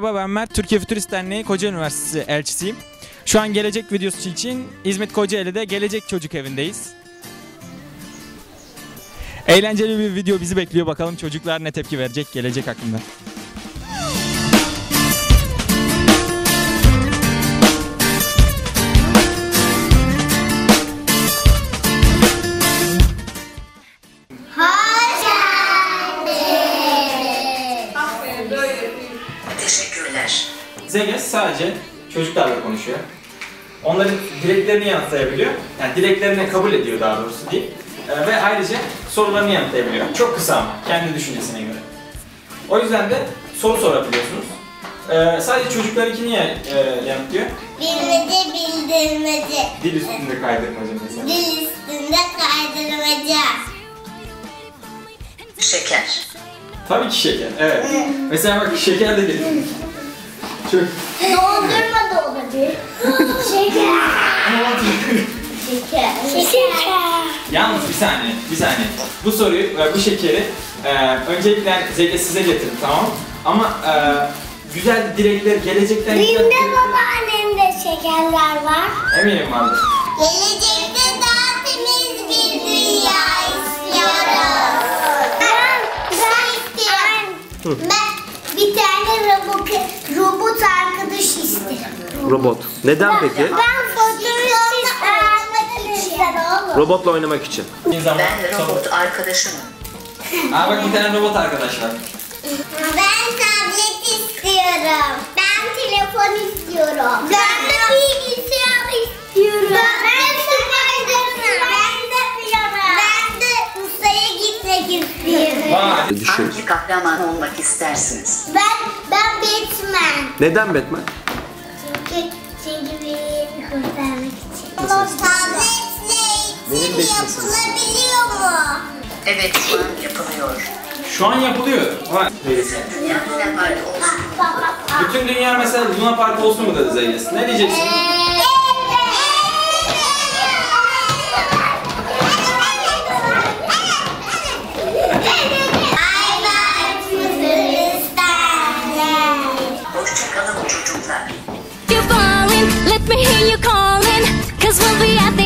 Merhaba ben Mert, Türkiye Fütürist Derneği Koca Üniversitesi elçisiyim. Şu an gelecek videosu için İzmit Kocaeli'de Gelecek Çocuk Evi'ndeyiz. Eğlenceli bir video bizi bekliyor bakalım çocuklar ne tepki verecek gelecek hakkında. Teşekkürler. Zeges sadece çocuklarla konuşuyor. Onların dileklerini yanıtlayabiliyor. Yani dileklerini kabul ediyor daha doğrusu değil. Ee, ve ayrıca sorularını yanıtlayabiliyor. Çok kısa ama kendi düşüncesine göre. O yüzden de soru sorabiliyorsunuz. Ee, sadece çocuklarınki niye e, yanıtlıyor? Bilmece bildirmece. Dil üstünde kaydırmaca mesela. Dil üstünde kaydırmaca. Şeker. Tabii ki şeker, evet. Mesela bak şeker de geliyor. Çok... Dondurma da olabilir. Şeker. Şeker. Şeker. Yalnız bir saniye, bir saniye. Bu soruyu, e, bu şekeri e, öncelikle Zeki size getirdim tamam Ama e, güzel dilekler, gelecekten Benim de babaannemde şekerler var. Eminim vardır. Gelecekte daha temiz bir dünya istiyoruz. Ben, ben istiyorum. Ben bir tane robot, robot arkadaş isterim. Robot. Neden peki? Ben fotoğraf isterim. Robotla oynamak için. Ben robot arkadaşımım. Aa bak bir tane robot arkadaş var. Ben tablet istiyorum. Ben telefon istiyorum. Ben Düşün. Hangi kahraman olmak istersiniz? Ben ben Batman. Neden Batman? Çünkü çünkü beni kurtarmak için. Tabletle eğitim yapılabiliyor mu? Evet şu an yapılıyor. Şu an yapılıyor. Vay. Bütün dünya Luna Park olsun. Bütün dünya mesela Luna Park olsun mu dedi Zeynep? Ne diyeceksin? Hoşçakalın me hear you calling. Cause we'll be at the